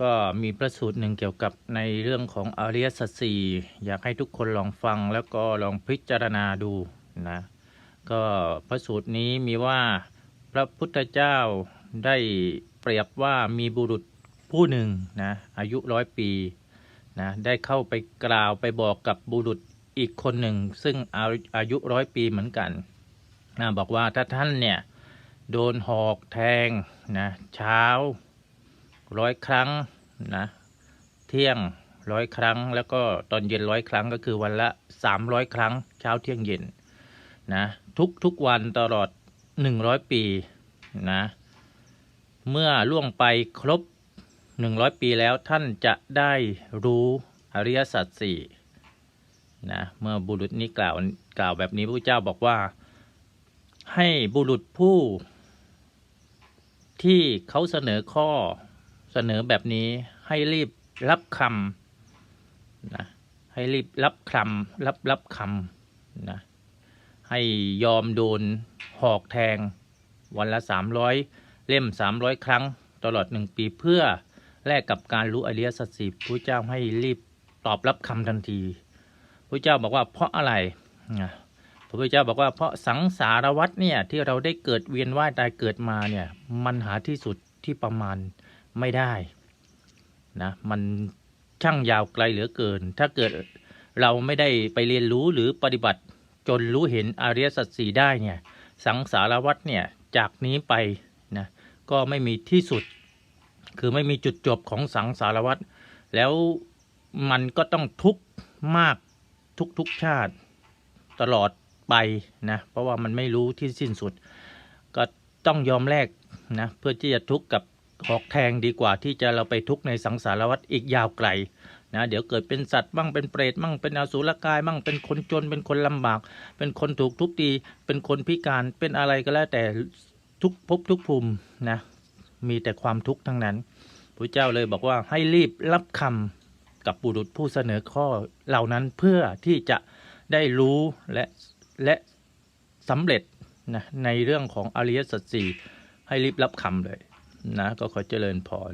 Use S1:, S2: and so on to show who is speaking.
S1: ก็มีประสูตรหนึ่งเกี่ยวกับในเรื่องของอริยสัจสี่อยากให้ทุกคนลองฟังแล้วก็ลองพิจารณาดูนะก็พระสูตรนี้มีว่าพระพุทธเจ้าได้เปรียบว่ามีบุรุษผู้หนึ่งนะอายุร้อยปีนะได้เข้าไปกล่าวไปบอกกับบุรุษอีกคนหนึ่ง ซึ่งอาอายุร้อยปีเหมือนกันนะบอกว่าถ้าท่านเนี่ยโดนหอกแทงนะเช้า ร้อยครั้งนะ เที่ยงร้อยครั้ง แล้วก็ตอนเย็นร้อยครั้งก็คือวันละสามร้อยครั้ง เช้าเที่ยงเย็นนะทุกทุกวันตลอด100ปีนะเมื่อล่วงไปครบ100ปีแล้วท่านจะได้รู้อริยสัจสี่นะเมื่อบุรุษนี้กล่าวกล่าวแบบนี้พระเจ้าบอกว่า ให้บุรุษผู้ที่เขาเสนอข้อ เสนอแบบนี้ให้รีบรับคำนะให้รีบรับคำรับรับคำนะให้ยอมโดนหอกแทง วันละสามร้อยเล่มสามร้อยครั้ง ตลอดหนึ่งปีเพื่อแลกกับการรู้อริยสัจสี่พระเจ้าให้รีบตอบรับคำทันทีพระเจ้าบอกว่าเพราะอะไรนะพระพุทธเจ้าบอกว่าเพราะสังสารวัฏเนี่ยที่เราได้เกิดเวียนว่ายตายเกิดมาเนี่ยมันหาที่สุดที่ประมาณ ไม่ได้นะมันช่างยาวไกลเหลือเกิน ถ้าเกิดเราไม่ได้ไปเรียนรู้หรือปฏิบัติจนรู้เห็นอริยสัจสี่ได้เนี่ยสังสารวัฏเนี่ยจากนี้ไปนะก็ไม่มีที่สุด คือไม่มีจุดจบของสังสารวัฏแล้วมันก็ต้องทุกข์มากทุกทุกชาติตลอดไปนะเพราะว่ามันไม่รู้ที่สิ้นสุด ก็ต้องยอมแลกนะเพื่อที่จะทุกข์กับ หอกแทงดีกว่าที่จะเราไปทุกข์ในสังสารวัฏอีกยาวไกลนะเดี๋ยวเกิดเป็นสัตว์บ้างเป็นเปรตบ้างเป็นอสุรกายบ้างเป็นคนจนเป็นคนลำบาก เป็นคนถูกทุบตีเป็นคนพิการเป็นอะไรก็แล้วแต่ทุกภพทุกภูมินะมีแต่ความทุกข์ทั้งนั้นพระเจ้าเลยบอกว่าให้รีบรับคำกับบุรุษผู้เสนอข้อเหล่านั้นเพื่อที่จะได้รู้และและสำเร็จนะในเรื่องของอริยสัจสี่ให้รีบรับคำเลย นะก็ขอเจริญพร